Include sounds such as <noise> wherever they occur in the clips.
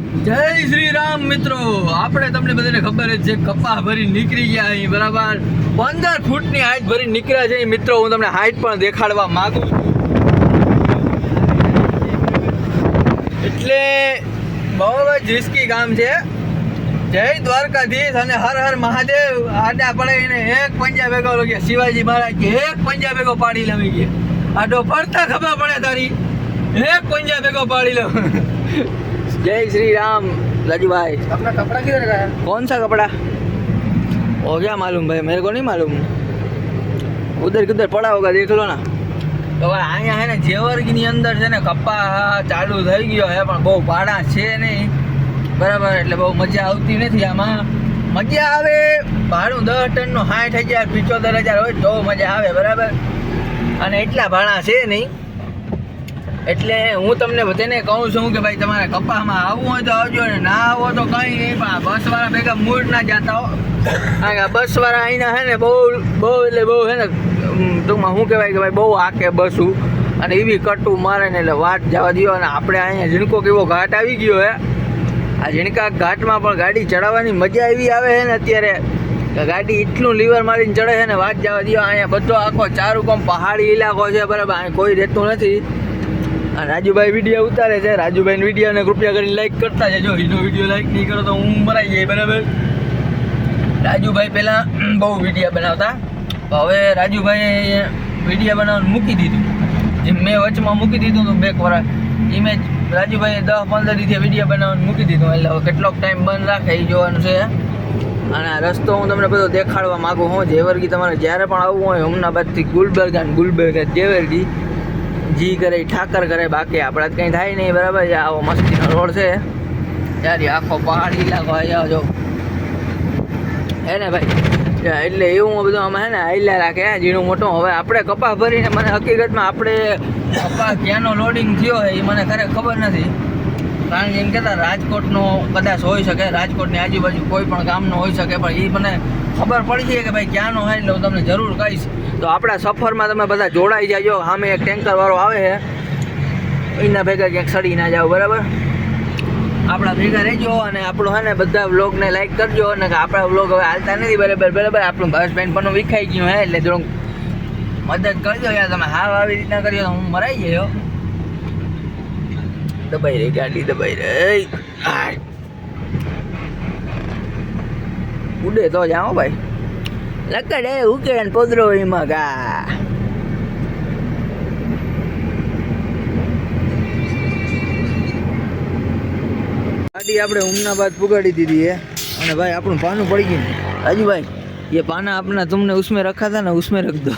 જય શ્રી રામ મિત્રો. આપણે તમને બધાને ખબર છે, કપા ભરી નીકળી ગયા અહીં, બરાબર? પંદર ફૂટની હાઈટ ભરી નીકળ્યા છે મિત્રો. હું તમને હાઈટ પણ દેખાડવા માંગુ એટલે બહુ જ રિસ્કી કામ છે. જય દ્વારકાધીશ અને હર હર મહાદેવ. આડા પડે એને એક પંજા ભેગો લગ્યા શિવાજી મહારાજ કે એક પંજા ભેગો પાડી લવી ગયા આડો ફરતા ખબર પડે તારી. એક પંજા ભેગો પાડી લો जय श्री राम राजू भाई अपना कपड़ा किधर का है कौन सा कपड़ा हो गया मालूम भाई मेरे को नहीं मालूम उधर किधर पड़ा होगा देख लो ना તો હવે અહીંયા હે ને જેવર્ગીની અંદર છે ને કપા ચાલુ થઈ ગયો હે પણ બહુ ભાડા છે નહીં બરાબર એટલે બહુ મજા આવતી નથી આમાં મજા આવે ભાડું દસ ટનનું સાઠ હજાર પિચોતેર હજાર હોય તો મજા આવે બરાબર અને એટલા ભાડા છે નહીં એટલે હું તમને બધાને કહું છું કે ભાઈ, તમારે કપામાં આવવું હોય તો આવજો ને, ના આવો તો કંઈ નહીં, પણ આ બસવાળા ભેગા મૂડ ના જતા હો. કારણ કે બસવાળા અહીંના હે ને, બહુ બહુ એટલે બહુ હે ને ટૂંકમાં શું કહેવાય કે ભાઈ, બહુ આકે બસું. અને એવી કટું મારે ને એટલે વાટ જવા દો અને આપણે અહીંયા ઝીણકો કેવો ઘાટ આવી ગયો હે. આ ઝીણકા ઘાટમાં પણ ગાડી ચડાવવાની મજા એવી આવે છે ને અત્યારે ગાડી એટલું લીવર મારીને ચડે છે ને, વાત જવા દો અહીંયા બધો આખો ચારું પહાડી ઇલાકો છે, બરાબર અહીંયા કોઈ રહેતું નથી. રાજુભાઈ વીડિયો ઉતારે છે. રાજુભાઈ વિડીયોને કૃપયા કરીને લાઈક કરતા જજો. એનો વીડિયો લાઈક નહીં કરો તો હું મરાઈ જાય, બરાબર? રાજુભાઈ પહેલાં બહુ વીડિયો બનાવતા. હવે રાજુભાઈ વીડિયો બનાવવાનું મૂકી દીધું. જેમ મેં વચમાં મૂકી દીધું હતું બે વરસ એ મેં રાજુભાઈ દસ પંદર દિવસે વીડિયો બનાવવાનું મૂકી દીધું. એટલે હવે કેટલોક ટાઈમ બંધ રાખે એ જોવાનું છે. અને રસ્તો હું તમને બધો દેખાડવા માગું હું જેવર્ગી તમારે જ્યારે પણ આવવું હોય હમણાબાદથી ગુલબર્ગા ને ગુલબર્ગા જેવર્ગી જી કરે, ઠાકર કરે, બાકી આપણે કંઈ થાય નહીં, બરાબર? છે આવો મસ્તીનો રોડ છે. ત્યારે આખો પહાડી ઇલાકો અહીંયા જો. હે ને ભાઈ એટલે એવું બધું અમે હે ને આઈલા રાખે ઝીણું મોટું. હવે આપણે કપા ભરીને, મને હકીકતમાં આપણે કપા ક્યાંનો લોડિંગ થયો હોય એ મને ખરેખર ખબર નથી. કારણ કે એમ કહેતા, રાજકોટનો કદાચ હોઈ શકે, રાજકોટની આજુબાજુ કોઈ પણ ગામનો હોઈ શકે, પણ એ મને ખબર પડી છે કે ભાઈ ક્યાંનો હોય એટલે હું તમને જરૂર કહીશ. તો આપણા સફરમાં તમે બધા જોડાઈ જાજો. સામે એક ટેન્કરવાળો આવે છે. એના ભેગા ક્યાંક સડી ના જાઓ, બરાબર? આપણા ભેગા રહેજો અને આપણું હે ને બધા વ્લોગને લાઈક કરજો અને આપણા વ્લોગ હવે હાલતા નથી, બરાબર બરાબર? આપણું હસબેન્ડ પણ વિખાઈ ગયું હે, એટલે થોડુંક મદદ કરજો યાર, તમે હાવ આવી રીતના કર્યો તો હું મરાઈ ગયો. દબાઈ રહી, ગાડી દબાઈ રહી. ઉડે તો જાઓ ભાઈ. લકડ એ ઉકેન પોદરો એમાં ગા. ગાડી આપણે ઉમનાબાદ પુગાડી દીધી હે. અને ભાઈ, આપણું પાનું પડી ગયું રાજુભાઈ એ પાના આપના તમને ઉસમે રખા હતા ને ઉસમે રખ દો.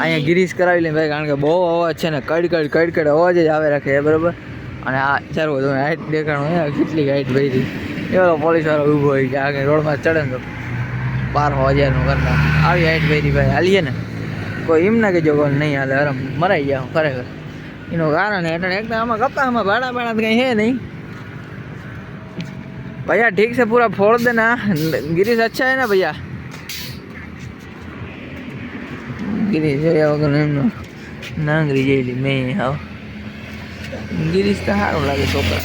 અહીંયા ગીરીસ કરાવી લે ભાઈ, કારણ કે બહુ અવાજ છે ને કડકડ કડકડ અવાજ જ આવે રાખે બરાબર? અને આ ચાલો તમે હાઈટ દેખાણું કેટલી હાઈટ ભાઈ હતી પોલીસ વાળો ઊભો હોય કે આગળ રોડમાં ચડે ને તો. બાર હો હજારનું ઘરમાં. આવી હાઈટ કરી ભાઈ. હાલીએ ને. કોઈ એમ ના કહેજો ગોલ નહીં હાલે. હરમ. મરાઈ ગયા ખરેખર. એનું કારણ એટલે એકદમ આમાં કપામાં ભાડા ભાડા કંઈ હે નહીં. ભૈયા, ઠીક છે, પૂરા ફોડ દેના ગિરીશ અચ્છા હે ને ભૈયા? ગિરીશ જોયા વગર એમનો નાંગરી જેલી મેં હા ગિરીશ તો સારું લાગે છોકરા.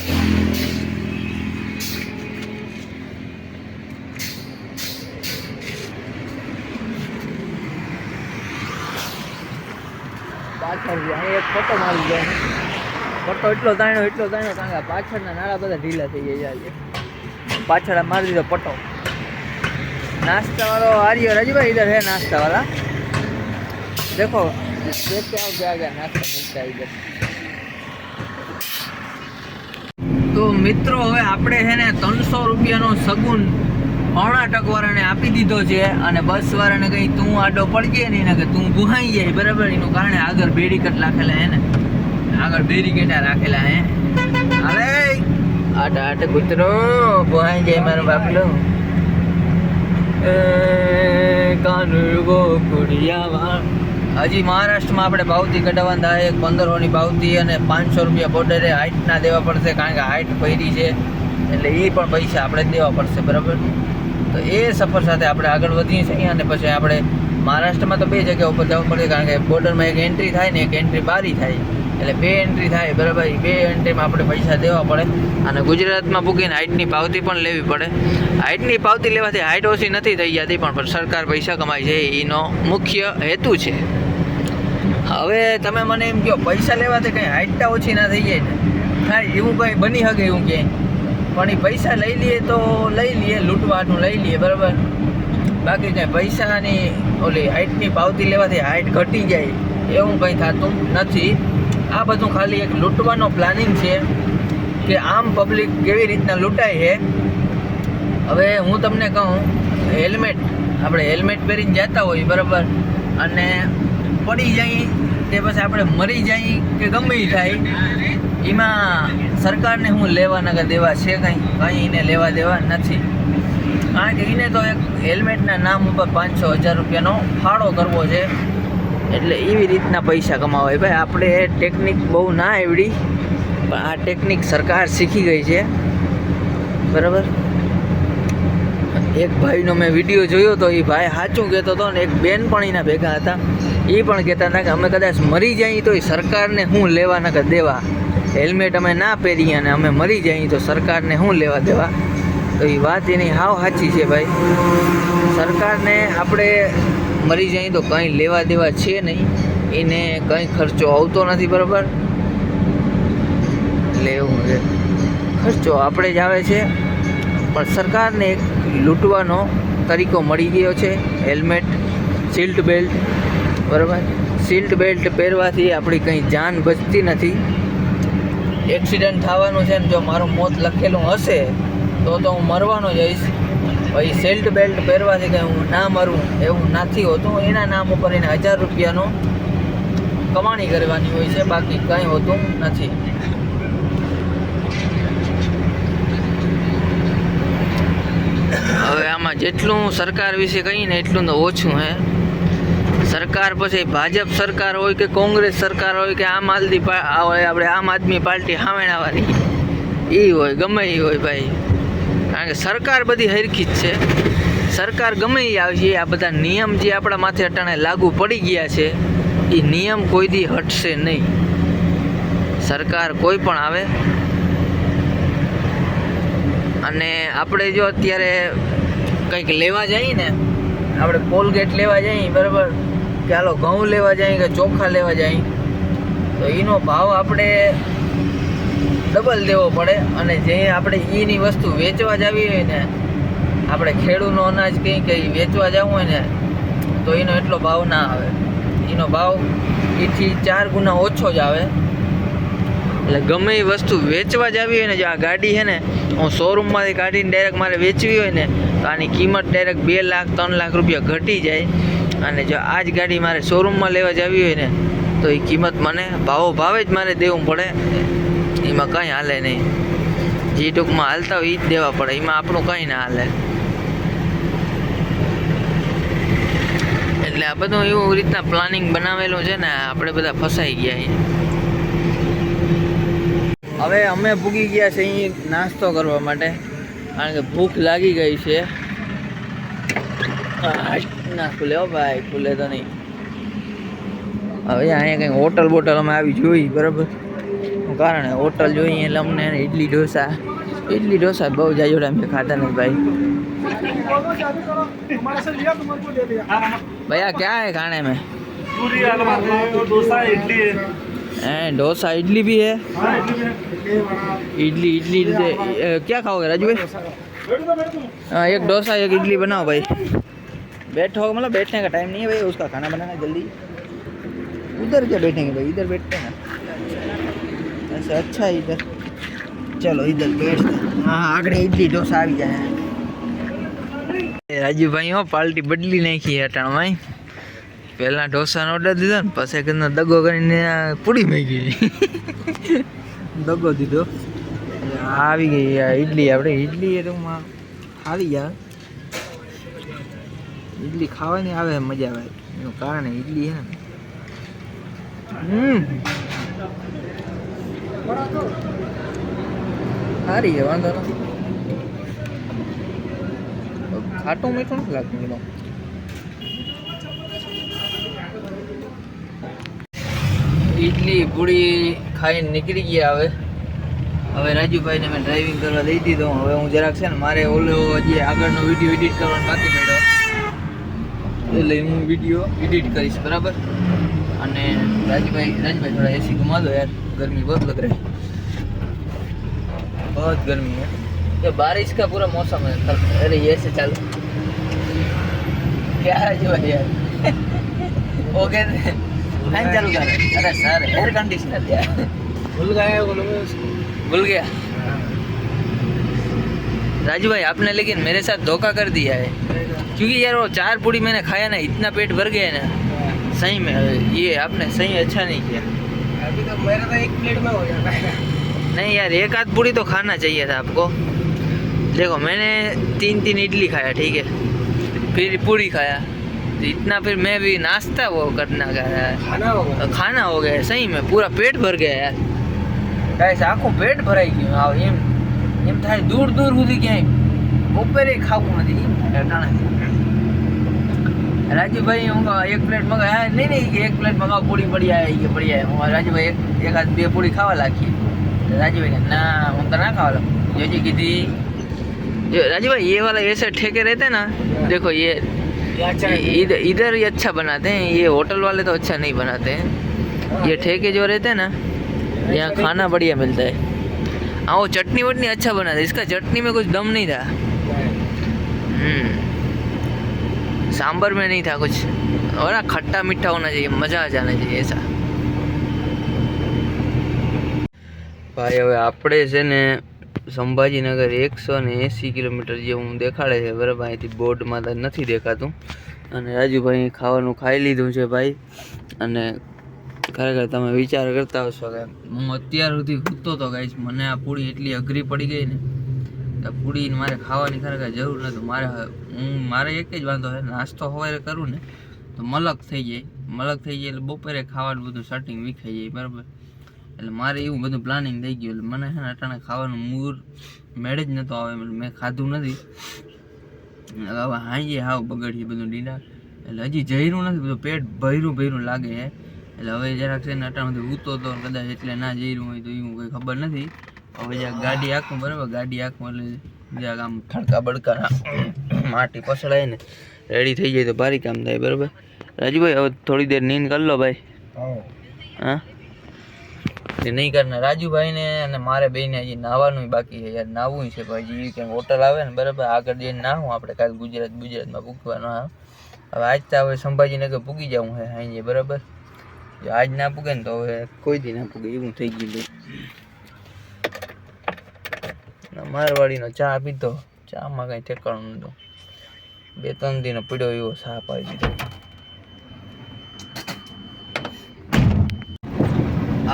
પાછળ અહીં એક ફોટો મારી જાય ફોટો એટલો તાણ્યો એટલો તાણ્યો કારણ કે આ પાછળના નાળા બધા ઢીલા થઈ ગયા છે પાછળ આ મારી દીધો પટો नाश्ता वाला आर्य राजूभाई इधर है नाश्ता वाला देखो देखते आओ क्या क्या नाश्ता मिलता है इधर તો મિત્રો હવે આપણે છે ને ત્રણસો રૂપિયાનો સગુન પોણા ટકવાળાને આપી દીધો છે અને બસ વાળાને કઈ તું આડો પડજે નહીં કે તું ગુહાઈ જાય. બરાબર? એનું કારણે આગળ બેરીકટ રાખેલા હે આગળ બેરીકેટા રાખેલા હે. અરે, આટ આટ કૂતરો, ગુહાઈ જાય મારો બાપલો. હજી મહારાષ્ટ્રમાં આપણે ભાવતી કઢાવવાના થાય એક પંદરોની ભાવતી અને પાંચસો રૂપિયા બોર્ડરે હાઇટના દેવા પડશે કારણ કે હાઇટ પહેરી છે. એટલે એ પણ પૈસા આપણે દેવા પડશે, બરાબર? તો એ સફર સાથે આપણે આગળ વધીએ છીએ અને પછી આપણે મહારાષ્ટ્રમાં તો બે જગ્યા ઉપર જવું પડે કારણ કે બોર્ડરમાં એક એન્ટ્રી થાય ને એક એન્ટ્રી બારી થાય. એટલે બે એન્ટ્રી થાય, બરાબર? બે એન્ટ્રીમાં આપણે પૈસા દેવા પડે અને ગુજરાતમાં પૂકીને હાઇટની પાવતી પણ લેવી પડે. હાઇટની પાવતી લેવાથી હાઇટ ઓછી નથી થઈ જતી પણ સરકાર પૈસા કમાય છે એનો મુખ્ય હેતુ છે. હવે તમે મને એમ કહો, પૈસા લેવાથી કંઈ હાઇટતા ઓછી ના થઈ જાય ને? થાય, એવું કંઈ બની શકે એવું ક્યાંય? પણ એ પૈસા લઈ લઈએ તો લઈ લઈએ, લૂંટવાનું લઈ લઈએ, બરાબર? બાકી કંઈ પૈસાની ઓલી હાઇટની પાવતી લેવાથી હાઇટ ઘટી જાય, એવું કંઈ થતું નથી. આ બધું ખાલી એક લૂંટવાનો પ્લાનિંગ છે કે આમ પબ્લિક કેવી રીતના લૂંટાય છે. હવે હું તમને કહું, હેલ્મેટ, આપણે હેલ્મેટ પહેરીને જતા હોય, બરાબર? અને પડી જાય તે પછી આપણે મરી જાય કે ગમે થાય એમાં સરકારને હું લેવા નગર દેવા છે કંઈ કંઈ એને લેવા દેવા નથી. કારણ કે એને તો એક હેલ્મેટના નામ ઉપર પાંચસો હજાર રૂપિયાનો ફાળો કરવો છે. એટલે એવી રીતના પૈસા કમાવાય. ભાઈ, આપણે એ ટેકનિક બહુ ના આવડી, પણ આ ટેકનિક સરકાર શીખી ગઈ છે. બરાબર? એક ભાઈનો મેં વીડિયો જોયો તો એ ભાઈ સાચું કહેતો હતો ને, એક બેન પણ એના ભેગા હતા. એ પણ કહેતા હતા કે, અમે કદાચ મરી જઈએ તો એ સરકારને હું લેવા નગર દેવા. હેલ્મેટ અમે ના પહેરીએ અને અમે મરી જઈએ તો સરકારને શું લેવા દેવા? તો એ વાત એની હાવ સાચી છે ભાઈ. સરકારને આપણે મરી જઈએ તો કંઈ લેવા દેવા છે નહીં. એને કંઈ ખર્ચો આવતો નથી, બરાબર? એવું છે. ખર્ચો આપણે જ આવે છે. પણ સરકારને એક લૂંટવાનો તરીકો મળી ગયો છે. હેલ્મેટ સીલ્ટ બેલ્ટ, બરાબર? સીટ બેલ્ટ પહેરવાથી આપણી કંઈ જાન બચતી નથી. એક્સિડન્ટ થવાનું છે ને જો મારું મોત લખેલું હશે, તો તો હું મરવાનો જઈશ પછી સેલ્ટ બેલ્ટ પહેરવાથી કંઈ હું ના મરું, એવું નથી હોતું. એના નામ ઉપર એને હજાર રૂપિયાનો કમાણી કરવાની હોય છે, બાકી કંઈ હોતું નથી. હવે આમાં જેટલું સરકાર વિશે કહીએ ને એટલું તો ઓછું હે. સરકાર પછી ભાજપ સરકાર હોય કે કોંગ્રેસ સરકાર હોય કે આમ આદમી હોય આપણે આમ આદમી પાર્ટી હાવેણાવાળી એ હોય, ગમે એ હોય ભાઈ. કારણ કે સરકાર બધી હરખી જ છે. સરકાર ગમે એ આવશે, આ બધા નિયમ જે આપણા માથે અટાણે લાગુ પડી ગયા છે એ નિયમ કોઈ દી હટશે નહીં. સરકાર કોઈ પણ આવે. અને આપણે જો અત્યારે કંઈક લેવા જઈએ ને, આપણે કોલગેટ લેવા જઈએ, બરાબર? કે હાલો ઘઉં લેવા જઈએ કે ચોખા લેવા જાય, તો એનો ભાવ આપણે ડબલ દેવો પડે અને જે આપણે એની વસ્તુ વેચવા જાવી હોય ને, આપણે ખેડૂતનો અનાજ કંઈ કંઈ વેચવા જવું હોય ને, તો એનો એટલો ભાવ ના આવે. એનો ભાવ એથી ચાર ગુના ઓછો જ આવે. એટલે ગમે એ વસ્તુ વેચવા જ આવી હોય ને, જો આ ગાડી છે ને, હું શોરૂમમાંથી કાઢીને ડાયરેક્ટ મારે વેચવી હોય ને, તો આની કિંમત ડાયરેક્ટ બે લાખ, ત્રણ લાખ રૂપિયા ઘટી જાય. અને જો આ જ ગાડી મારે શોરૂમમાં લેવા જવી હોય ને, તો એ કિંમત મને ભાવો ભાવે જ મારે દેવું પડે. એમાં કંઈ હાલે નહીં. જે ટૂંકમાં હાલતા હોય એ જ દેવા પડે. એમાં આપણું કંઈ ના હાલે. એટલે આ બધું એવું રીતના પ્લાનિંગ બનાવેલું છે ને, આપણે બધા ફસાઈ ગયા છીએ હવે અમે ભૂગી ગયા છે અહીં નાસ્તો કરવા માટે. કારણ કે ભૂખ લાગી ગઈ છે. ના ખુલે હો ભાઈ ખુલે તો નહીં હવે અહીંયા કંઈક હોટલ બોટલ અમે આવી જોઈ બરાબર શું કારણ હે? હોટલ જોઈએ એટલે અમને એને ઇડલી ઢોસા ઇડલી ઢોસા બહુ જાય જોડે અમે ખાતા નથી ભાઈ हमारे से लिया तुमको दे दिया भैया क्या है खाने में पूरी आलू और डोसा इडली है हैं डोसा इडली भी है हाँ इडली में इडली इडली दे, अ, क्या खाओगे राजू भाई बैठो तो बैठो हाँ एक डोसा एक इडली बनाओ भाई बैठो मतलब बैठने का टाइम नहीं है भाई उसका खाना बनाना जल्दी उधर क्या बैठेंगे भाई इधर बैठते हैं ना ऐसा अच्छा है इधर चलो इधर बैठते हैं हाँ आगड़े इडली डोसा આવી જાય રાજુભાઈ હો પાર્ટી બદલી નાખી અટાણમાં પહેલાં ઢોસાનો ઓર્ડર દીધો ને પછી કીધું દગો કરીને આ પૂરી મેગી દગો દીધો એટલે આવી ગઈ આ ઈડલી આપણે ઈડલી એ રૂમમાં આવી જાય ઈડલી ખાવાની આવે મજા આવે. એનું કારણ ઈડલી હે ને. સારી છે વાંધો નથી. ખાટું મીઠું નથી લાગતું એમાં. ઇડલી પૂરી ખાઈને નીકળી ગયા હવે. હવે રાજુભાઈને મેં ડ્રાઇવિંગ કરવા દઈ દીધો. હવે હું જરાક છે ને મારે ઓલો જે આગળનો વીડિયો એડિટ કરવાનો બાકી પડ્યો. એટલે હું વિડીયો એડિટ કરીશ બરાબર અને રાજુભાઈ રાજુભાઈ થોડા એસી ઘુમા દો યાર गर्मी बहुत लग रहा है बहुत गर्मी है ये बारिश का पूरा मौसम है कल अरे ये से चालू क्या है जो है यार वो कहते हैं फैन चालू कर अरे सर एयर कंडीशनर क्या भूल गए बोलो भूल गया राजू भाई आपने लेकिन मेरे साथ धोखा कर दिया है क्योंकि यार वो चार पूड़ी मैंने खाया ना इतना पेट भर गया है ना सही में ये आपने सही अच्छा नहीं किया अभी तो मेरा तो एक प्लेट में हो जाता है नहीं यार एक आध पूड़ी तो खाना चाहिए था आपको देखो मैंने तीन तीन इडली खाया ठीक है फिर पूड़ी खाया तो इतना फिर मैं भी नाश्ता वो करना का है खाना होगा ખાના હો ગયા સહી મેં પૂરા પેટ ભર ગયા યાર ગાઈસ આખું પેટ ભરાઈ ગયું આવ એમ એમ થાય દૂર દૂર સુધી ક્યાંય બપોરે ખાવું નથી એમ થાય અટાણે રાજુભાઈ હું કહું, એક પ્લેટ મગા હા નહીં નહીં કે એક પ્લેટ મગાવ પૂરી પડી આવે કે પડી આવે હું રાજુભાઈ એક એકાદ બે પૂરી ખાવા લાગી રાજુભાઈ કે ના હું તો ના ખાવા લાગુ જોજી કીધી जो राजू ये वाला ऐसे ठेके रहते हैं ना देखो ये ये अच्छा है। ये- इधर इधर ही अच्छा बनाते हैं ये होटल वाले तो अच्छा नहीं बनाते हैं ये ठेके जो रहते हैं ना यहाँ खाना बढ़िया मिलता है हाँ वो चटनी वटनी अच्छा बनाते हैं इसका चटनी में कुछ दम नहीं था हम्म सांबर में नहीं था कुछ और ना खट्टा मीठा होना चाहिए मज़ा आ जाना चाहिए ऐसा ભાઈ હવે આપણે છે ને સંભાજીનગર એકસો ને એંસી કિલોમીટર જેવું દેખાડે છે બરાબર અહીંથી બોર્ડમાં તો નથી દેખાતું અને રાજુભાઈ ખાવાનું ખાઈ લીધું છે ભાઈ અને ખરેખર તમે વિચાર કરતા હશો કે હું અત્યાર સુધી સૂતો તો ગાઈશ મને આ પૂરી એટલી અઘરી પડી ગઈ ને પૂરી મારે ખાવાની ખરેખર જરૂર નથી. મારે હું મારે એક જ વાંધો છે, નાસ્તો સવારે કરું ને, તો મલક થઈ જાય. મલક થઈ જાય એટલે બપોરે ખાવાનું બધું સેટિંગ વિખાઈ જાય, બરાબર? એટલે મારે એવું બધું પ્લાનિંગ થઈ ગયું. એટલે મને છે ને અટાણે ખાવાનું મૂર મેળ જ નહોતો આવે, એટલે મેં ખાધું નથી. હવે હાંજે હાવ બગડીએ બધું ડીડા એટલે હજી જઈરું નથી, બધું પેટ ભર્યું ભર્યું લાગે છે. એટલે હવે જરાક છે ને અટાણેથી ઉતો તો કદાચ એટલે ના જઈરું હોય તો એવું કંઈ ખબર નથી. હવે જ્યાં ગાડી આખું બરાબર ગાડી આખું એટલે જ્યાં આમ ખડકા બડકા માટી પસડાય ને રેડી થઈ જાય તો ભારી કામ થાય બરાબર? રાજુભાઈ હવે થોડી દેર નીંદ કરી લો ભાઈ. હા. એ નહીં કરના રાજુભાઈને અને મારે બેને હજી નાહવાનું બાકી છે. યાર નાહવું છે ભાઈ. જે ક્યાંક હોટલ આવે ને બરાબર? આગળ જઈને નાહું આપણે. કાલે ગુજરાત ગુજરાતમાં પૂગવાનું આવે હવે આજ તો હવે સંભાજીનગર પૂગી જવું છે અહીં બરાબર? જો આજ ના પૂગે ને તો હવે કોઈ દી ના પૂગે એવું થઈ ગયું મારવાડીનો ચા પીધો. ચામાં કાંઈ ઠેકાણું નહોતું બે ત્રણ દિનો પીડ્યો એવો ચા પાડી દીધો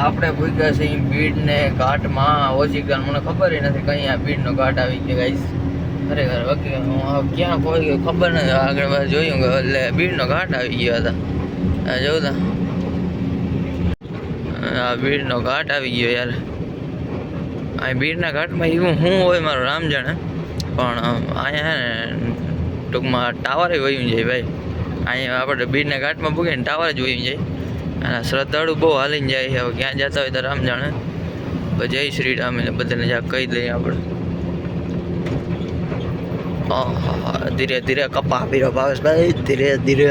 આપણે ભૂગ્યા છે ભીડને ઘાટમાં. ઓછી ઓચિકન મને ખબર નથી કઈ આ ભીડનો ઘાટ આવી ગયો ગાઈશ ખરેખર વકી હું ક્યાં ખોઈ ગયો ખબર નથી. આગળ જોયું કે એટલે ભીડનો ઘાટ આવી ગયો હતા. જોઉં તા. આ ભીડનો ઘાટ આવી ગયો યાર. આ બીરના ઘાટમાં એવું શું હોય મારું રામ જાણે. પણ અહીંયા હે ને, ટૂંકમાં ટાવરે વયું જાય ભાઈ. અહીંયા આપણે બીરના ઘાટમાં પૂગીને ટાવર જ વયું જાય. અને શ્રદ્ધાળુ બહુ હાલીને જાય હવે ક્યાં જતા હોય તો રામ જાણે. જય શ્રી રામ એટલે બધાને જ્યાં કહી દઈએ આપણે. ધીરે ધીરે કપા પીરો ભાવેશભાઈ. ધીરે ધીરે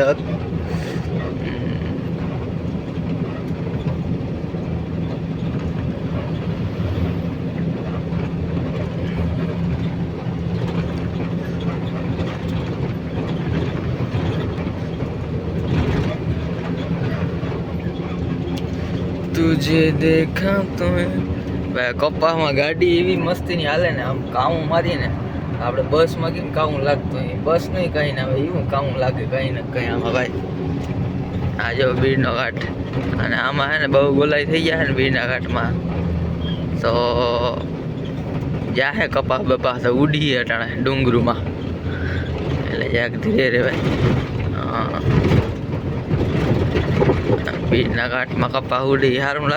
દેખા તમે. ભાઈ કપામાં ગાડી એવી મસ્તીની હાલે ને, આમ કાવું મારીએ ને આપણે બસમાં કેમ કાવું લાગતું હોય? બસ નહીં કંઈ ના આવે એવું કાવું લાગે? કંઈ ને કંઈ આમાં ભાઈ. આ જો બીડનો ઘાટ. અને આમાં હે ને બહુ ગોલાઈ થઈ ગયા ને બીડના ઘાટમાં. તો જાહે કપા બપા, તો ઉડીએ અટાણે ડુંગરુમાં. એટલે જાક ધીરે રે ભાઈ. હા. બીજના ઘાટમાં કપા ઉડી સારું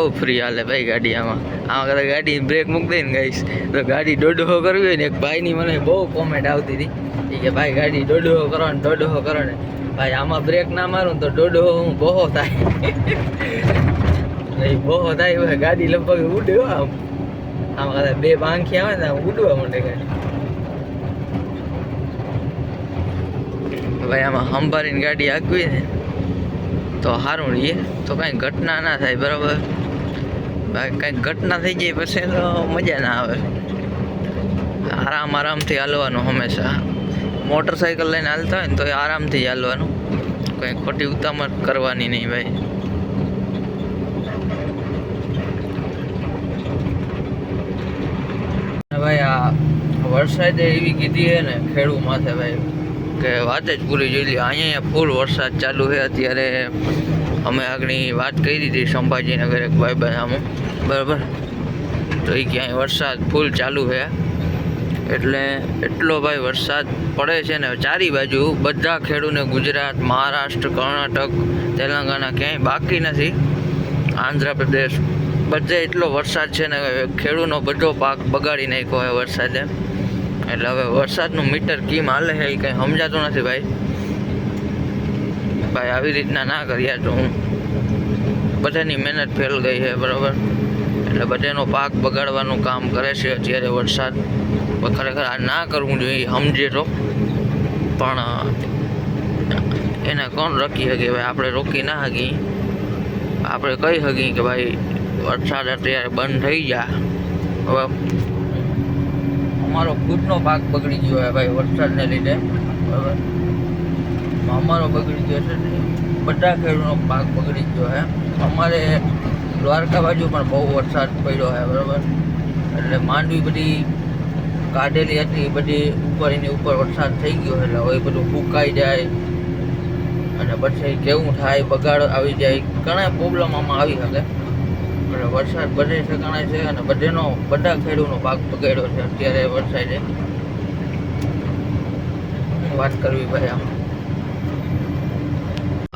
બહુ ફ્રી હાલે ભાઈ ગાડી આમાં આમાં કદાચ ગાડી બ્રેક મૂકી દઈને ગઈશ. તો ગાડી દોઢો કરવી હોય ને, એક ભાઈની મને બહુ કોમેન્ટ આવતી હતી. કે, ભાઈ, ગાડી દોઢો કરો ને દોઢો કરો ને. ભાઈ, આમાં બ્રેક ના મારું તો દોઢો હું બહો થાય. <laughs> બહુ થાય, ભાઈ, ગાડી લગભગ ઉડે આમ. આમાં કદાચ બે પાંખી આવે ને ઉડવા માંડે ગાડી. ભાઈ, આમાં સંભાળીને ગાડી આગવી ને તો સારું રહીએ તો કાંઈ ઘટના ના થાય, બરાબર? બાકી કંઈક ઘટના થઈ જાય પછી તો મજા ના આવે. આરામ આરામથી હાલવાનું હંમેશા. મોટરસાઇકલ લઈને હાલતા હોય ને તો એ આરામથી હાલવાનું. કંઈ ખોટી ઉતામળ કરવાની નહીં ભાઈ. ભાઈ આ વરસાદે એવી કીધી છે ને ખેડૂ માથે ભાઈ, કે વાત જ પૂરી જોઈ લી અહીંયા ફૂલ વરસાદ ચાલુ છે. અત્યારે અમે આગળની વાત કરી દીધી સંભાજીનગર એક ભાઈ બનાવું બરાબર? તો એ ક્યાંય વરસાદ ફૂલ ચાલુ છે. એટલે એટલો ભાઈ વરસાદ પડે છે ને, ચારી બાજુ બધા ખેડૂને ગુજરાત, મહારાષ્ટ્ર, કર્ણાટક, તેલંગાણા ક્યાંય બાકી નથી. આંધ્રપ્રદેશ બધે એટલો વરસાદ છે ને ખેડૂનો બધો પાક બગાડી નાખ્યો હોય વરસાદે. એટલે હવે વરસાદનું મીટર કેમ હાલે છે એ કંઈ સમજાતું નથી ભાઈ. ભાઈ આવી રીતના ના કર્યા તો હું બધાની મહેનત ફેલ ગઈ છે, બરાબર? એટલે બધાનો પાક બગાડવાનું કામ કરે છે, અત્યારે વરસાદ. ખરેખર આ ના કરવું જોઈએ, સમજે તો. પણ એને કોણ રોકી શકીએ ભાઈ આપણે રોકી ના શકીએ. આપણે કહી શકીએ કે ભાઈ, વરસાદ અત્યારે બંધ થઈ જાય હવે અમારો ખુદનો પાક બગડી ગયો હોય ભાઈ, વરસાદને લીધે. બરાબર? અમારો બગડી ગયો છે ને, બધા ખેડૂતનો પાક બગડી ગયો છે. અમારે દ્વારકા બાજુ પણ બહુ વરસાદ પડ્યો છે, બરાબર? એટલે માંડવી બધી કાઢેલી હતી એ બધી ઉપર એની ઉપર વરસાદ થઈ ગયો એટલે હવે બધું ફૂંકાઈ જાય. અને પછી કેવું થાય, બગાડ આવી જાય, ઘણા પ્રોબ્લેમ આમાં આવી શકે. એટલે વરસાદ બધે ઠેકાણે છે, અને બધેનો, બધા ખેડૂતનો પાક બગાડ્યો છે, અત્યારે વરસાદે. વાત કરવી ભાઈ આમ?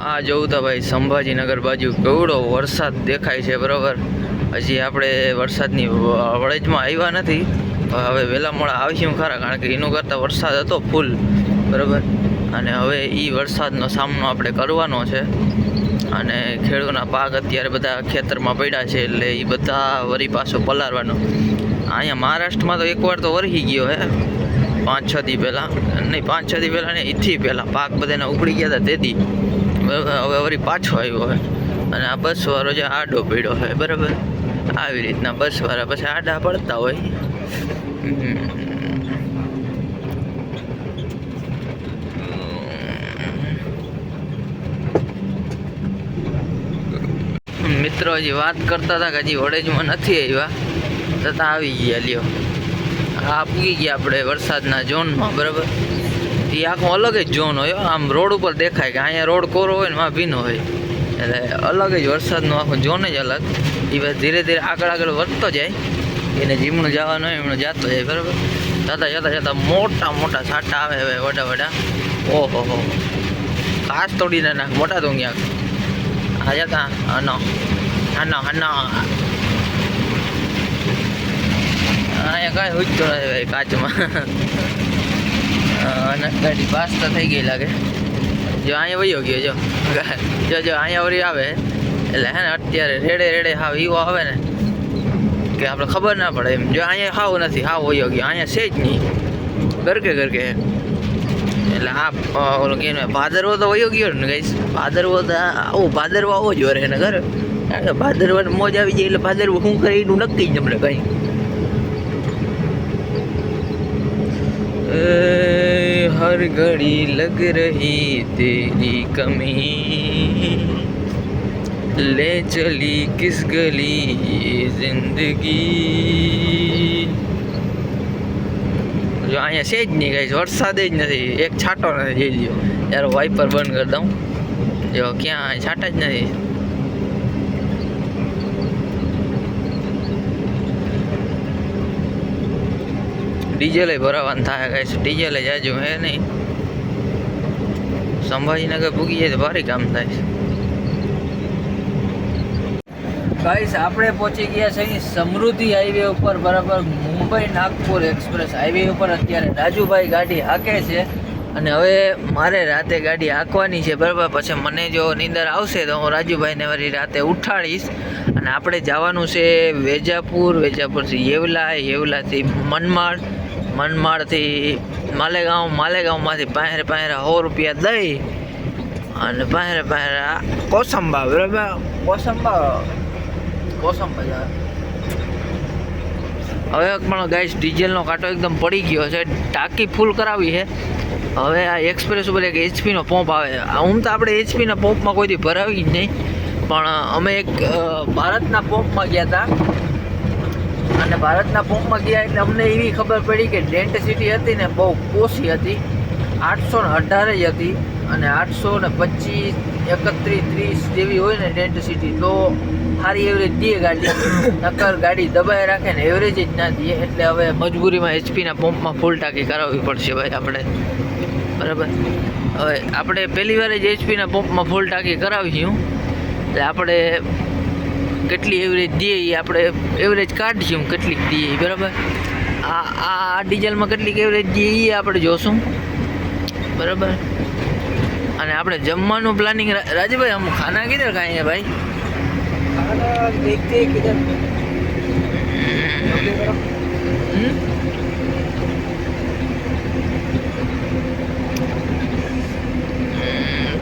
આ જોઉં તો ભાઈ સંભાજીનગર બાજુ કેવડો વરસાદ દેખાય છે બરાબર? હજી આપણે વરસાદની વળેજમાં આવ્યા નથી. હવે વહેલા મોડા આવીશું ખરા, કારણ કે એનું કરતાં વરસાદ હતો ફૂલ, બરાબર? અને હવે એ વરસાદનો સામનો આપણે કરવાનો છે. અને ખેડૂતના પાક અત્યારે બધા ખેતરમાં પડ્યા છે, એટલે એ બધા વરી પાછો પલારવાનો. અહીંયા મહારાષ્ટ્રમાં તો એકવાર તો વરહી ગયો હે પાંચ છ દી પહેલાં. નહીં પાંચ છ દી પહેલાં નહીં એથી પહેલાં પાક બધાને ઉપડી ગયા હતા તેથી. હવે વળી પાછો આવ્યો હોય અને આ બસવાળો જે આડો પીડો હોય બરાબર? આવી રીતના બસવાળા પછી આડા પડતા હોય. મિત્રો હજી વાત કરતા હતા કે હજી વડેજમાં નથી આવ્યા. તથા આવી ગયા, લ્યો. હા, પૂગી ગયા આપણે વરસાદના ઝોનમાં, બરાબર? એ આખો અલગ જ ઝોન હોય. આમ રોડ ઉપર દેખાય કે અહીંયા રોડ કોરો હોય ને માં ભીનો હોય. એટલે અલગ જ વરસાદનું આખું ઝોન જ અલગ. એ બસ ધીરે ધીરે આગળ આગળ વધતો જાય. એને જીમણું જવાનું હોય, એમણું જતો જાય બરાબર? જતા જતા જતા મોટા મોટા છાંટા આવે હવે, વડા વડા. ઓહો હો. કાચ તોડીને નાખ, મોટા ક્યાંક. આ જતા હનો હનો હનો અહીંયા કાંઈ હુજતો નથી ભાઈ કાચમાં. અને ગાડી પાસ તો થઈ ગઈ લાગે. જો અહીંયા વયો ગયો જો. જો જો અહીંયા વળી આવે. એટલે હે ને અત્યારે રેડે રેડે હાવ ઈવો આવે ને કે આપણે ખબર ના પડે એમ. જો અહીંયા હાવ નથી હાવ વયો ગયો. અહીંયા છે જ નહીં. ગરકે ગરકે. એટલે આ અ, ઓલો કે ભાદરવો તો વયો ગયો ને ગઈશ ભાદરવો તો આવો ભાદરવો આવો જ વરે ને ઘર કારણ કે ભાદરવાની મોજ આવી જાય એટલે ભાદરવો શું કરે એનું નક્કી જ આપણે કંઈ. ए, हर घड़ी लग रही तेरी कमी ले चली किस गली ये जिंदगी જો અહીંયા છે જ નહીં કઈ વરસાદ જ નથી એક છાંટો નથી જોઈ લ્યો ત્યારે વાઇપર બંધ કરી દઉં જો ક્યાં છાંટા જ નથી ડીઝલે ભરાવાનું થાય, કઈ ડીઝલે જાજુ, હે નહીં? સંભાજીનગર પૂગી જાય તો ભારે કામ થાય ગાઈસ, આપણે પહોંચી ગયા છે અહીં સમૃદ્ધિ હાઈવે ઉપર, બરાબર મુંબઈ નાગપુર એક્સપ્રેસ હાઈવે ઉપર. અત્યારે રાજુભાઈ ગાડી હાકે છે અને હવે મારે રાતે ગાડી હાંકવાની છે, બરાબર? પછી મને જો નીંદર આવશે તો હું રાજુભાઈને મારી રાતે ઉઠાડીશ. અને આપણે જવાનું છે વેજાપુર, વેજાપુરથી યેવલા, યેવલાથી મનમાડ મનમાડથી માલેગાંવ, માલેગાંવમાંથી પાંહેર પાંહેર સો રૂપિયા દઈ અને પાંહેર પાંહેર કોસંબા, બરાબર? કોસંબા કોસંબા હવે પણ ગાઈસ, ડીઝલનો કાંટો એકદમ પડી ગયો છે. ટાંકી ફૂલ કરાવી છે. હવે આ એક્સપ્રેસ ઉપર એક એચપીનો પંપ આવે. આમ તો આપણે એચપીના પંપમાં કોઈથી ભરાવી જ નહીં. પણ અમે એક ભારતના પંપમાં ગયા હતા. અને ભારતના પંપમાં ગયા એટલે અમને એવી ખબર પડી કે ડેન્ટિસિટી હતી ને બહુ ઓછી હતી. આઠસો ને અઢારે જ હતી અને આઠસો ને પચીસ, એકત્રીસ, ત્રીસ જેવી હોય ને ડેન્ટિસિટી તો સારી એવરેજ દે ગાડી. નકર ગાડી દબાઈ રાખે ને એવરેજ જ ના દે. એટલે હવે મજબૂરીમાં એચપીના પંપમાં ફૂલ ટાંકી કરાવવી પડશે ભાઈ આપણે. બરાબર? હવે આપણે પહેલી વાર જ એચપીના પંપમાં ફૂલ ટાંકી કરાવીશું. એટલે આપણે કેટલી એવરેજ દે એ આપણે એવરેજ કાઢીશું કેટલીક દે બરાબર? આ આ ડીઝલમાં કેટલીક એવરેજ દે એ આપણે જોશું. બરાબર? અને આપણે જમવાનું પ્લાનિંગ રાજભાઈ હમ ખાના કીધે ખાઈએ ભાઈ?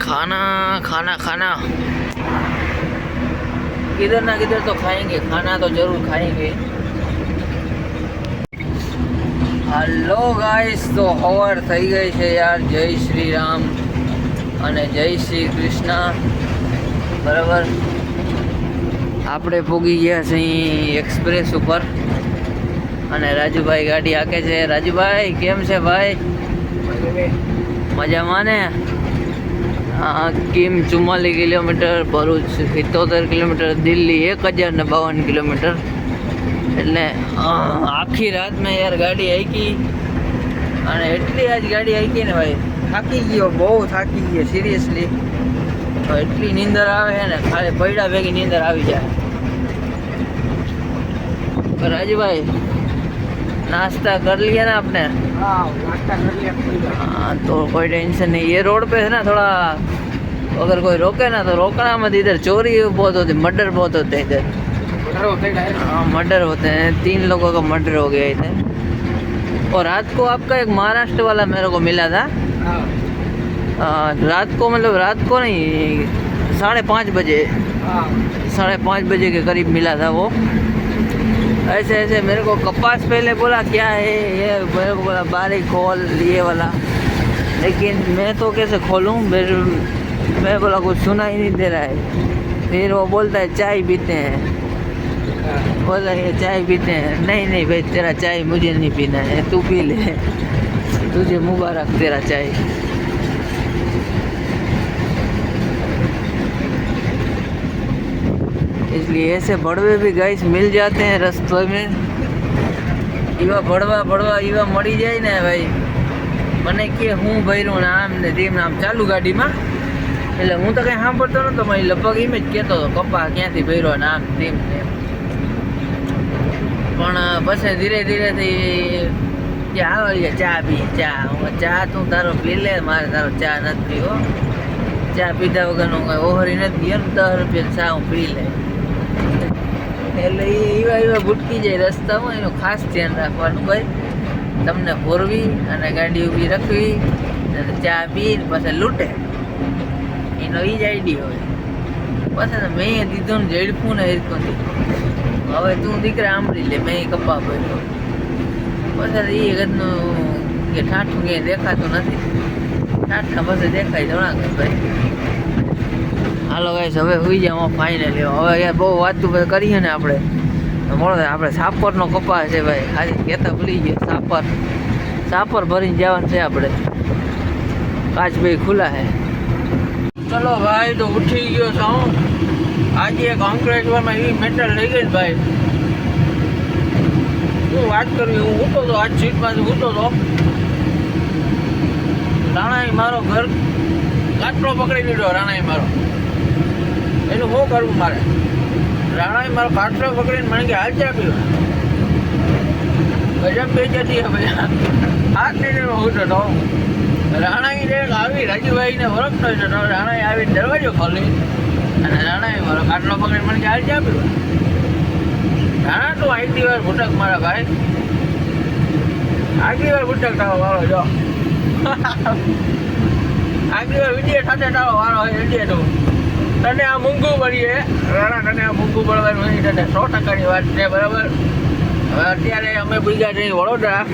ખાના ખાના ખાના. किधर अपनी तरफ હમ? हम्म, खाना खाना खाना किधर ना किधर तो खाएंगे खाना तो जरूर खाएंगे હલો ગાઈસ તો હવાર થઈ ગઈ છે યાર જય શ્રી રામ અને જય શ્રી કૃષ્ણ બરાબર આપણે પૂગી ગયા છે અહીં એક્સપ્રેસ ઉપર અને રાજુભાઈ ગાડી હાકે છે રાજુભાઈ કેમ છે ભાઈ मजे में મજામાં ને હા કિમ ચુમ્માલીસ કિલોમીટર, ભરૂચ સિત્તોતેર કિલોમીટર, દિલ્હી એક હજાર ને બાવન કિલોમીટર. એટલે આખી રાત મેં યાર ગાડી હાકી અને એટલી આજ ગાડી હાકી ને ભાઈ, થાકી ગયો, બહુ થાકી ગયો સિરિયસલી એટલી નીંદર આવે છે ને, ખાલી પૈડા ભેગી નીંદર આવી જાય. રાજુભાઈ नाश्ता कर लिया ना आपने? हाँ नाश्ता कर लिया। हाँ तो कोई टेंशन नहीं। ये रोड पे है ना थोड़ा अगर कोई रोके ना तो रोकना मत। इधर चोरी बहुत होती मर्डर बहुत होते हैं इधर। हैं हाँ मर्डर होते हैं। तीन लोगों का मर्डर हो गया इधर। और रात को आपका एक महाराष्ट्र वाला मेरे को मिला था। हाँ। आ, रात को मतलब रात को नहीं साढ़े पाँच बजे। हाँ। साढ़े पाँच बजे के करीब मिला था वो। ऐसे ऐसे, मेरे को कपास पहले बोला, क्या है ये? मेरे को बोला बारीक खोल ये वाला। लेकिन मैं तो कैसे खोलूँ? मेरे मैं बोला कुछ सुना ही नहीं दे रहा है। फिर वो बोलता है, चाय पीते हैं। बोला, ये चाय पीते हैं? नहीं नहीं भाई, तेरा चाय मुझे नहीं पीना है, तू पी ले। तुझे मुबारक, तेरा चाय। इसलिए ऐसे बड़वे भी गाइस मिल जाते हैं रस्ते में એવા ભડવા ભડવા એવા મળી જાય ને ભાઈ મને કે હું ભર્યું ને આમ ને તેમ ને આમ ચાલુ ગાડીમાં એટલે હું તો કંઈ સાંભળતો નતો મને લગભગ એમ જ કહેતો હતો કપા ક્યાંથી ભર્યો ને આમ તેમ ને એમ. પણ પછી ધીરે ધીરેથી કે આવે કે ચા પી ચા હું ચા તું તારો પી લે મારે તારો ચા નથી પીવો ચા પીધા વગરનું કાંઈ ઓહરી નથી ગયો ને દસ રૂપિયા ચા હું પી લે એટલે એ એવા એવા ભૂટકી જાય રસ્તામાં, એનું ખાસ ધ્યાન રાખવાનું ભાઈ તમને ભોરવી અને ગાડી ઊભી રાખવી, અને ચા પી પાછા લૂંટે. એનો એ જ આઈડિયા હોય. પછી મેં દીધું ને જડફું ને હિરકું હવે તું દીકરા આંબળી લે, મેં કપા ભર્યો. પછી એ ગદનું કે ઠાઠું ક્યાંય દેખાતું નથી. ઠાઠા પછી દેખાય જણા ભાઈ હાલો ગાઈસ હવે હુઈ જાવ ફાઇનલી હવે યાર બહુ વાતું ભાઈ કરીએ ને આપણે. મળો આપણે સાપરનો કપા છે ભાઈ. ખાલી કહેતા ભૂલી ગયા, સાપર. સાપર ભરીને જવાનું છે આપણે. કાચ ભાઈ ખુલ્લા હે ચલો ભાઈ, તો ઉઠી ગયો છું. આજે એક અંકલેશ્વરમાં એવી મેટલ લઈ ગઈ ભાઈ. શું વાત કરવી હું ઉઠો તો આજ સીટમાંથી ઉઠો તો. રાણાએ મારો ઘર કાટલો પકડી લીધો, રાણાએ મારો. એનું શું કરવું મારે? રાણાએ મારો પાટલો પકડીને મને કે, હાલ આપ્યો ગજબ બે જતી હવે. હાથ લઈને હું તો. રાણા ઈ એક આવી રાજુભાઈને ઓળખતો છે તો રાણાએ આવી દરવાજો ખોલી અને રાણાએ મારો કાટલો પકડીને મને કે, હાલ આપ્યો રાણા, તું આગલી વાર ભૂટક મારા ભાઈ. આગલી વાર ભૂટક તારો વાળો જો. <laughs> આગલી વાર વીડિયો સાથે તારો વાળો હોય વીડિયો તું. તને આ મૂંગું મળીએ. રાણા તને આ મૂંગું મળવાનું નહીં તને સો ટકાની વાત છે, બરાબર? અત્યારે અમે બીજા છીએ વડોદરા.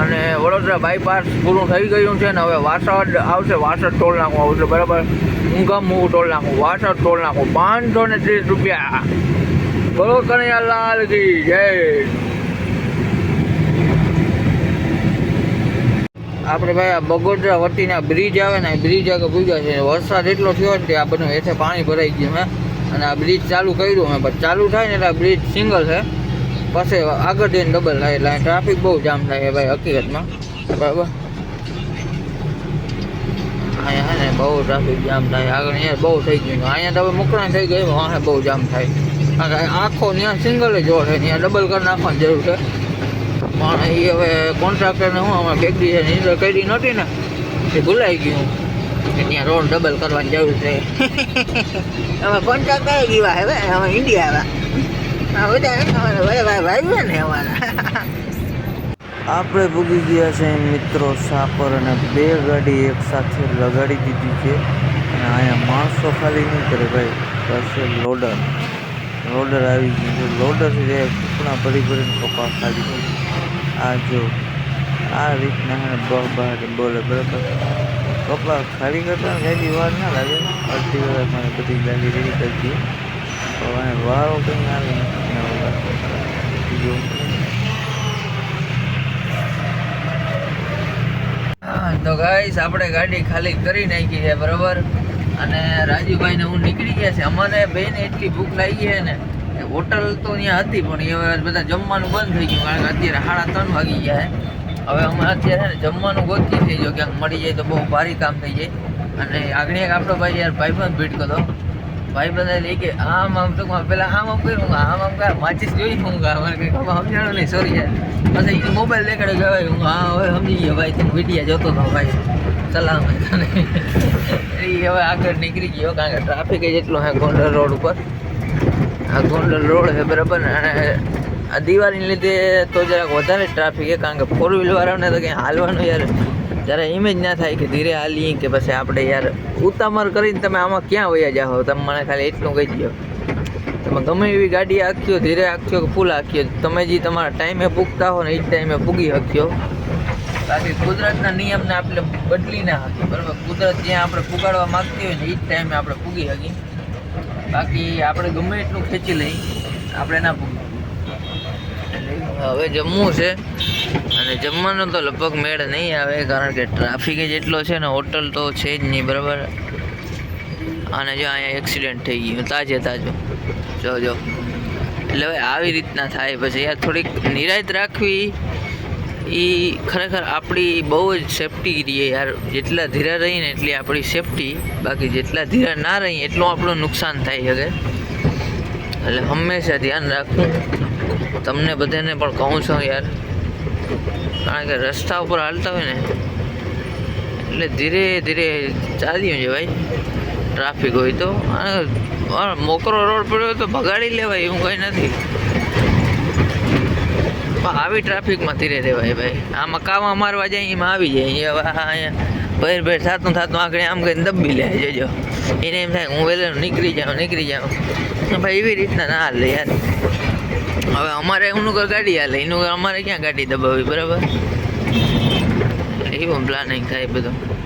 અને વડોદરા બાયપાસ પૂરું થઈ ગયું છે ને હવે વાસદ આવશે વાસદ ટોલ નાખું આવશે, બરાબર? ઊંઘમ હું ટોલ નાખું વાસદ ટોલ નાખું. પાંચસો ને ત્રીસ રૂપિયા. બોલો કનૈયા લાલ કી જય. આપણે ભાઈ આ બગોદરા વટીના બ્રિજ આવે ને બ્રિજ આગળ ભૂગ્યા છે. વરસાદ એટલો થયો ને કે આ બધું હેઠે પાણી ભરાઈ ગયું મેં અને આ બ્રિજ ચાલુ કર્યું મેં પણ ચાલુ થાય ને એટલે આ બ્રિજ સિંગલ છે. પછી આગળ જઈને ડબલ થાય એટલે ટ્રાફિક બહુ જામ થાય છે ભાઈ, હકીકતમાં. બરાબર? અહીંયા હે ને બહુ ટ્રાફિક જામ થાય. આગળ અહીંયા બહુ થઈ ગયું. અહીંયા તો હવે મુકરાણ થઈ ગઈ વાંહે બહુ જામ થાય. આખો ત્યાં સિંગલ જ હોય ત્યાં ડબલ કરી નાખવાની જરૂર છે. પણ એ હવે કોન્ટ્રાક્ટરને હું બેગ ડિઝાઇન નીંદર કરી નહોતી ને એ ભૂલાઈ ગયું. ત્યાં રોડ ડબલ કરવાની જરૂર છે. અમે કોન્ટ્રાક્ટર ગયા હવે અમે ઇન્ડિયા આવ્યા બધા અમારા ભાઈ ભાઈ ભાઈ ને અમારા. <laughs> આપણે ભૂગી ગયા છે મિત્રો સાપર અને બે ગાડી એક સાથે લગાડી દીધી છે. અને અહીંયા માણસો ખાલી નહીં કરે ભાઈ. પાસે લોડર લોડર આવી ગયું છે. લોડર જે કૂપણા ભરી ભરીને કપાસ ખાલી આ જો, આ રીતના બહાર બોલે, બરાબર? કપડાં ખાલી કરતા ગાડી વાર ના લાગે. અડધી કલાકમાં બધી ગાડી રેડી કરી દઈએ હવે વારો કંઈ આવે તો ગાઈસ આપણે ગાડી ખાલી કરી નાખી છે, બરાબર? અને રાજુભાઈને હું નીકળી ગયા છે. અમારે બેન એટલી ભૂખ લાગી છે ને. હોટલ તો ત્યાં હતી, પણ એ હવે બધા જમવાનું બંધ થઈ ગયું, કારણ કે અત્યારે સાડા ત્રણ વાગી ગયા હવે અમે અત્યારે જમવાનું ગોતી થઈ ગયો, ક્યાંક મળી જાય તો બહુ ભારી કામ થઈ જાય. અને આગળ એક આપણો ભાઈ યાર ભાઈબંધ ભીટ કરતો ભાઈ બધા લે કે, આમ આમ તો પેલા આમ આમ કર્યું આમ આમ કર્યા, માચીસ જોઈ હું મને કંઈ ખબર સમજાણું નહીં સોરી યાર. પછી એ મોબાઈલ દેખાડે કે ભાઈ હું, હા, હવે સમજી ગયો ભાઈ તું વિડીયા જોતો હતો ભાઈ. સલામ. <laughs> એ હવે આગળ નીકળી ગયો, કારણ કે ટ્રાફિક જ એટલો હે ગોંડલ રોડ ઉપર. આ ગોંડલ રોડ છે બરાબર અને આ દિવાળીને લીધે તો જરાક વધારે ટ્રાફિક છે, કારણ કે ફોર વ્હીલ વાળાને તો કંઈ હાલવાનું યાર. જ્યારે ઇમેજ ના થાય કે ધીરે હાલીએ કે પછી આપણે યાર ઉતામર કરીને તમે આમાં ક્યાં વયા જાઓ? તમે મને ખાલી એટલું કહી દો તમે ગમે એવી ગાડી આખ્યો ધીરે આખ્યો કે ફૂલ આખ્યો તમે જે તમારા ટાઈમે પૂગતા હો ને, એ જ ટાઈમે પૂગી શક્યો બાકી કુદરતના નિયમને આપણે બદલી ના શકીએ, બરાબર? કુદરત જ્યાં આપણે પુગાડવા માગતી હોય ને, એ જ ટાઈમે આપણે પૂગી શકીએ. બાકી આપણે ગમે એટલું ખેંચી લઈ, આપણે ના હવે જમવું છે, અને જમવાનો તો લગભગ મેળ નહીં આવે, કારણ કે ટ્રાફિક જ એટલો છે ને હોટલ તો છે જ નહીં, બરાબર? અને જો અહીંયા એક્સિડન્ટ થઈ ગયું, તાજે તાજો. જો જો. એટલે હવે આવી રીતના થાય, પછી યાર થોડીક નિરાયત રાખવી. એ ખરેખર આપણી બહુ જ સેફટી રહીએ યાર. જેટલા ધીરા રહીએ ને એટલી આપણી સેફટી બાકી જેટલા ધીરા ના રહીએ એટલું આપણું નુકસાન થાય શકે એટલે હંમેશા ધ્યાન રાખવું. તમને બધાને પણ કહું છું યાર. કારણ કે રસ્તા ઉપર હાલતા હોય ને, એટલે ધીરે ધીરે ચાલી છે ભાઈ. ટ્રાફિક હોય તો. મોકરો રોડ પડ્યો તો ભગાડી લેવાય એવું કંઈ નથી. આવી ટ્રાફિકમાં ધીરે રહેવાય ભાઈ. આમાં કાવા મારવા જાય એમાં આવી જાય. હવે અહીંયા ભેર ભાઈ થતું થતું આગળ આમ કરીને દબી લે. જજો એને એમ થાય, હું વહેલો નીકળી જાઉં નીકળી જાઉં. ભાઈ, એવી રીતના ના હાલે યાર. હવે અમારે એનું કર ગાડી હાલે. એનું અમારે ક્યાં ગાડી દબાવી બરાબર? એવું પ્લાનિંગ થાય બધું.